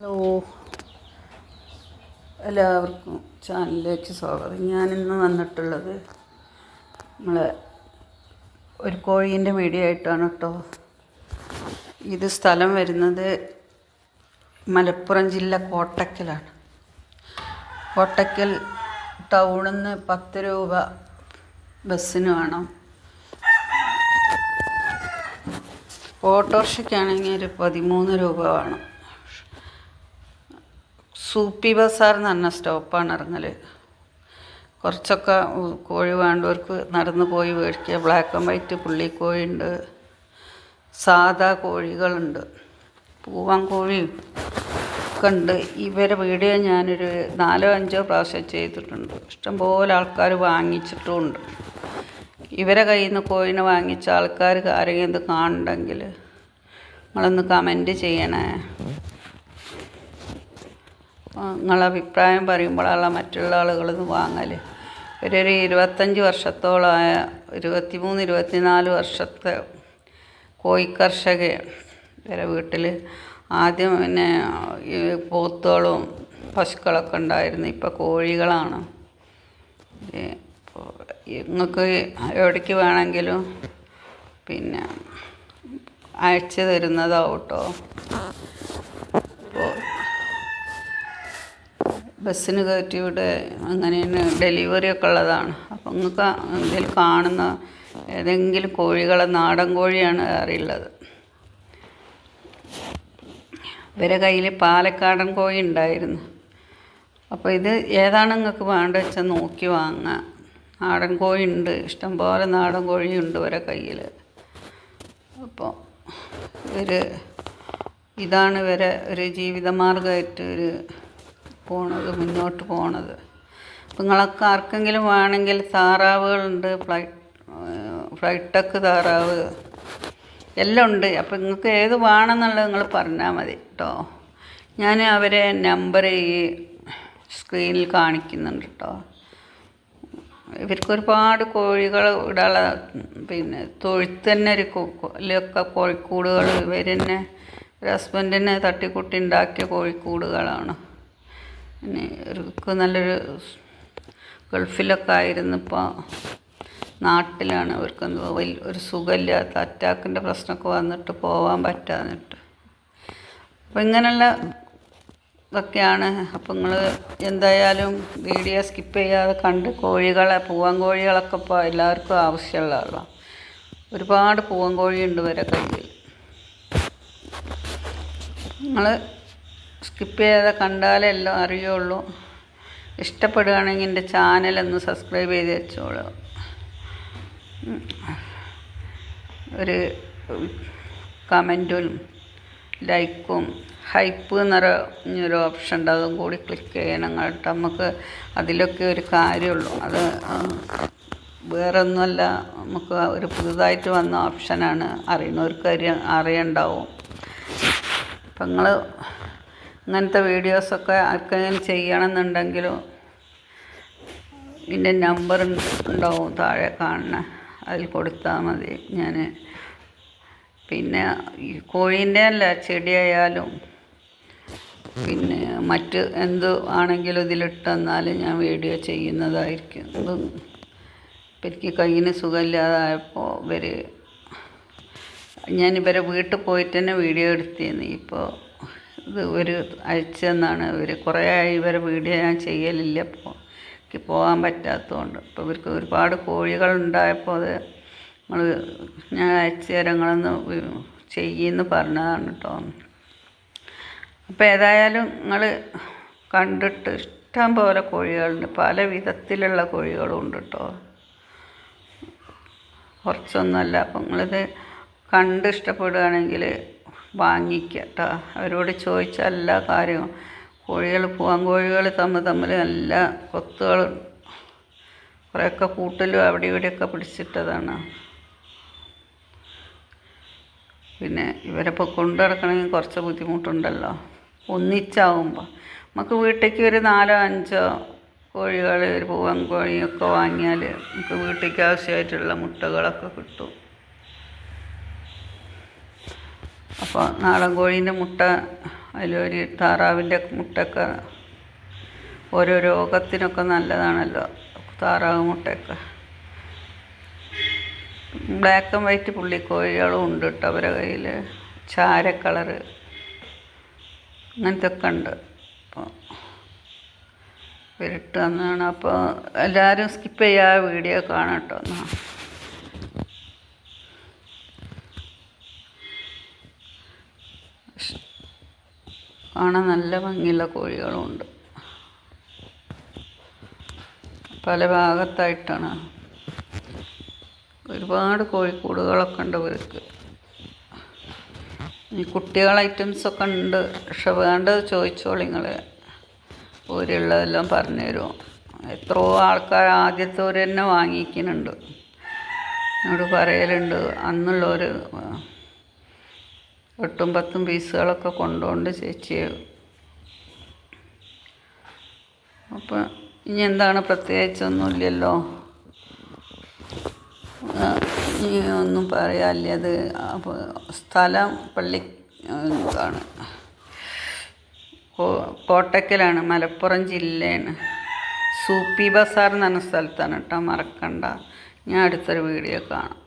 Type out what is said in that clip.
Hello. എല്ലാവർക്കും ചാനലിലേക്ക് സ്വാഗതം. ഞാനിന്ന് വന്നിട്ടുള്ളത് നമ്മൾ ഒരു കോഴീന്റെ വീഡിയോ ആയിട്ടാണ് കേട്ടോ. ഇത് സ്ഥലം വരുന്നത് മലപ്പുറം ജില്ല കോട്ടക്കലാണ്. കോട്ടക്കൽ ടൗണിൽ നിന്ന് പത്ത് രൂപ ബസ്സിന് വേണം. ഓട്ടോറിക്ഷയ്ക്കാണെങ്കിൽ ഒരു പതിമൂന്ന് രൂപ വേണം. സൂപ്പി ബസാർ എന്ന് പറഞ്ഞ സ്റ്റോപ്പാണ് ഇറങ്ങൽ കുറച്ചൊക്കെ കോഴി വേണ്ടവർക്ക് നടന്ന് പോയി മേടിക്കുക. ബ്ലാക്ക് ആൻഡ് വൈറ്റ് പുള്ളിക്കോഴി ഉണ്ട്. സാധാ കോഴികളുണ്ട്. പൂവാൻ കോഴി ഒക്കെ ഉണ്ട്. ഇവരെ വീഡിയോ ഞാനൊരു നാലോ അഞ്ചോ പ്രാവശ്യം ചെയ്തിട്ടുണ്ട്. ഇഷ്ടംപോലെ ആൾക്കാർ വാങ്ങിച്ചിട്ടുമുണ്ട്. ഇവരെ കയ്യിൽ നിന്ന് കോഴിനെ വാങ്ങിച്ച ആൾക്കാർക്ക് ആരെങ്കിലും ഇത് കാണുന്നുണ്ടെങ്കിൽ നിങ്ങളൊന്ന് കമന്റ് ചെയ്യണേ. നിങ്ങളെ അഭിപ്രായം പറയുമ്പോഴുള്ള മറ്റുള്ള ആളുകൾ ഇത് വാങ്ങൽ ഇവരൊരു ഇരുപത്തഞ്ച് വർഷത്തോളമായ ഇരുപത്തിമൂന്ന് ഇരുപത്തിനാല് വർഷത്തെ കോഴിക്കർഷകയാണ് ഇവരെ വീട്ടിൽ ആദ്യം പിന്നെ ഈ പോത്തുകളും പശുക്കളൊക്കെ ഉണ്ടായിരുന്നു. ഇപ്പോൾ കോഴികളാണ്. നിങ്ങൾക്ക് എവിടേക്ക് വേണമെങ്കിലും പിന്നെ അയച്ചു തരുന്നതാവും കേട്ടോ അപ്പോൾ ബസ്സിന് കയറ്റി ഇവിടെ അങ്ങനെയാണ് ഡെലിവറി ഒക്കെ ഉള്ളതാണ്. അപ്പം നിങ്ങൾക്ക് ഇതിൽ കാണുന്ന ഏതെങ്കിലും കോഴികളെ നാടൻ കോഴിയാണ് അറിയുള്ളത്. ഇവരെ കയ്യിൽ പാലക്കാടൻ കോഴി ഉണ്ടായിരുന്നു. അപ്പോൾ ഇത് ഏതാണ് നിങ്ങൾക്ക് വേണ്ടത് വെച്ചാൽ നോക്കി വാങ്ങാം. നാടൻ കോഴി ഉണ്ട് ഇഷ്ടംപോലെ നാടൻ കോഴി ഉണ്ട് ഇവരെ കയ്യിൽ അപ്പോൾ ഇവർ ഇതാണ് ഇവരെ ഒരു ജീവിതമാർഗമായിട്ട് ഒരു പോണത് മുന്നോട്ട് പോണത്. അപ്പം നിങ്ങൾക്ക് ആർക്കെങ്കിലും വേണമെങ്കിൽ താറാവുകളുണ്ട് ഫ്ലൈ ഫ്ലൈറ്റക്ക് താറാവ്. എല്ലാം ഉണ്ട്. അപ്പം നിങ്ങൾക്ക് ഏത് വേണമെന്നുള്ളത് നിങ്ങൾ പറഞ്ഞാൽ മതി കേട്ടോ ഞാൻ അവരെ നമ്പർ ഈ സ്ക്രീനിൽ കാണിക്കുന്നുണ്ട് കേട്ടോ ഇവർക്ക് ഒരുപാട് കോഴികൾ ഇടാനുള്ള പിന്നെ തൊഴുത്ത് തന്നെ ഒരു കോഴിയൊക്കെ കോഴിക്കൂടുകൾ ഇവർ തന്നെ ഒരു ഹസ്ബൻഡിനെ തട്ടിക്കുട്ടി ഉണ്ടാക്കിയ കോഴിക്കൂടുകളാണ്. പിന്നെ ഇവർക്ക് നല്ലൊരു ഗൾഫിലൊക്കെ ആയിരുന്നു ഇപ്പോൾ നാട്ടിലാണ് അവർക്ക് എന്തോ വലിയ ഒരു സുഖമില്ലാത്ത അറ്റാക്കിന്റെ പ്രശ്നമൊക്കെ വന്നിട്ട് പോകാൻ പറ്റാന്നിട്ട് അപ്പോൾ ഇങ്ങനെയുള്ള ഇതൊക്കെയാണ്. അപ്പം നിങ്ങൾ എന്തായാലും വീഡിയോ സ്കിപ്പ് ചെയ്യാതെ കണ്ട് കോഴികളെ പൂവൻ കോഴികളൊക്കെ ഇപ്പോൾ എല്ലാവർക്കും ആവശ്യമുള്ളതാണ് ഒരുപാട് പൂവൻ കോഴിയുണ്ട് വരെ കയ്യിൽ. നിങ്ങൾ സ്കിപ്പ് ചെയ്യാതെ കണ്ടാലേ എല്ലാം അറിയുള്ളൂ. ഇഷ്ടപ്പെടുകയാണെങ്കിൽ എന്റെ ചാനലൊന്ന് സബ്സ്ക്രൈബ് ചെയ്ത് വെച്ചോളൂ. ഒരു കമന്റും ലൈക്കും ഹൈപ്പ് എന്നൊരു ഓപ്ഷൻ ഉണ്ട്. അതും കൂടി ക്ലിക്ക് ചെയ്യണം കേട്ടോ. നമുക്ക് അതിലൊക്കെ ഒരു കാര്യമുള്ളൂ. അത് ആ, വേറെ ഒന്നുമല്ല നമുക്ക് ഒരു പുതുതായിട്ട് വന്ന ഓപ്ഷനാണ്. അറിയുന്നവർക്ക് അറിയ അറിയണ്ടാവും. അപ്പം നിങ്ങൾ ഇങ്ങനത്തെ വീഡിയോസൊക്കെ ആർക്കെങ്കിലും ചെയ്യണമെന്നുണ്ടെങ്കിലും ഇതിന്റെ നമ്പർ ഉണ്ടാവും താഴെ കാണുന്ന അതിൽ കൊടുത്താൽ മതി ഞാൻ. പിന്നെ ഈ കോഴീന്റെ അല്ല ചെടിയായാലും. പിന്നെ മറ്റ് എന്ത് ആണെങ്കിലും ഇതിലിട്ടെന്നാൽ ഞാൻ വീഡിയോ ചെയ്യുന്നതായിരിക്കും. ഇത് എനിക്ക് കയ്യിന് സുഖമില്ലാതായപ്പോൾ ഇവർ ഞാൻ ഇവരെ വീട്ടിൽ പോയിട്ട് തന്നെ വീഡിയോ എടുത്തിരുന്നു. ഇപ്പോൾ ഇത് ഒരു അയച്ചെന്നാണ് ഇവർ കുറേ ആയി ഇവരെ വീഡിയോ ഞാൻ ചെയ്യലില്ല. ഇപ്പോൾ എനിക്ക് പോകാൻ പറ്റാത്തതുകൊണ്ട്. ഇപ്പോൾ ഇവർക്ക് ഒരുപാട് കോഴികളുണ്ടായപ്പോൾ അത് നമ്മൾ ഞാൻ അയച്ചു തരാം നിങ്ങളൊന്ന് ചെയ്യുമെന്ന് പറഞ്ഞതാണ് കേട്ടോ അപ്പോൾ ഏതായാലും നിങ്ങൾ കണ്ടിട്ട് ഇഷ്ടം പോലെ കോഴികളുണ്ട്. പല വിധത്തിലുള്ള കോഴികളും ഉണ്ട് കേട്ടോ കുറച്ചൊന്നുമല്ല. അപ്പം നിങ്ങളിത് കണ്ട് ഇഷ്ടപ്പെടുകയാണെങ്കിൽ വാങ്ങിക്കുക കേട്ടോ അവരോട് ചോദിച്ച എല്ലാ കാര്യവും കോഴികൾ പൂവൻ കോഴികൾ തമ്മിൽ തമ്മിൽ നല്ല കൊത്തുകൾ. കുറേയൊക്കെ കൂട്ടിലും അവിടെ ഇവിടെയൊക്കെ പിടിച്ചിട്ടതാണ്. പിന്നെ ഇവരിപ്പോൾ കൊണ്ടു നടക്കണമെങ്കിൽ കുറച്ച് ബുദ്ധിമുട്ടുണ്ടല്ലോ. ഒന്നിച്ചാവുമ്പോൾ. നമുക്ക് വീട്ടിലേക്ക് ഒരു നാലോ അഞ്ചോ കോഴികൾ ഒരു പൂവൻ കോഴിയൊക്കെ വാങ്ങിയാൽ നമുക്ക് വീട്ടിലേക്ക് ആവശ്യമായിട്ടുള്ള മുട്ടകളൊക്കെ കിട്ടും. അപ്പോൾ നാടൻ കോഴീന്റെ മുട്ട അതിലൊരു താറാവിന്റെ മുട്ടയൊക്കെ ഓരോ രോഗത്തിനൊക്കെ നല്ലതാണല്ലോ താറാവ് മുട്ടയൊക്കെ. ബ്ലാക്ക് ആൻഡ് വൈറ്റ് പുള്ളിക്കോഴികളും ഉണ്ട് കേട്ടോ അവരുടെ കയ്യിൽ ചാര കളറ് അങ്ങനത്തെ ഒക്കെ ഉണ്ട്. അപ്പോൾ വിരട്ട് തന്നാണ് അപ്പോൾ എല്ലാവരും സ്കിപ്പ് ചെയ്യാ വീഡിയോ കാണാം കേട്ടോ. കാണാൻ നല്ല ഭംഗിയുള്ള കോഴികളുണ്ട്. പല ഭാഗത്തായിട്ടാണ്. ഒരുപാട് കോഴിക്കൂടുകളൊക്കെ ഉണ്ട് ഇവർക്ക്. ഈ കുട്ടികൾ ഐറ്റംസൊക്കെ ഉണ്ട്. പക്ഷെ വേണ്ടത് ചോദിച്ചോളി നിങ്ങൾ ഊരുള്ളതെല്ലാം പറഞ്ഞു തരുമോ എത്രയോ ആൾക്കാർ ആദ്യത്തെ ഒരു തന്നെ വാങ്ങിക്കുന്നുണ്ട്. എന്നോട് പറയലുണ്ട്. അന്നുള്ളവർ എട്ടും പത്തും പീസുകളൊക്കെ കൊണ്ടുകൊണ്ട് ചേച്ചി അപ്പം ഇനി എന്താണ് പ്രത്യേകിച്ചൊന്നുമില്ലല്ലോ. ഇനി ഒന്നും പറയാനില്ല. അത് അപ്പോൾ സ്ഥലം പള്ളി കോ- കോട്ടക്കലാണ് മലപ്പുറം ജില്ലയാണ്. സൂപ്പി ബസാർ എന്ന് പറഞ്ഞ സ്ഥലത്താണ് കേട്ടോ മറക്കണ്ട. ഞാൻ അടുത്തൊരു വീഡിയോ കാണാം.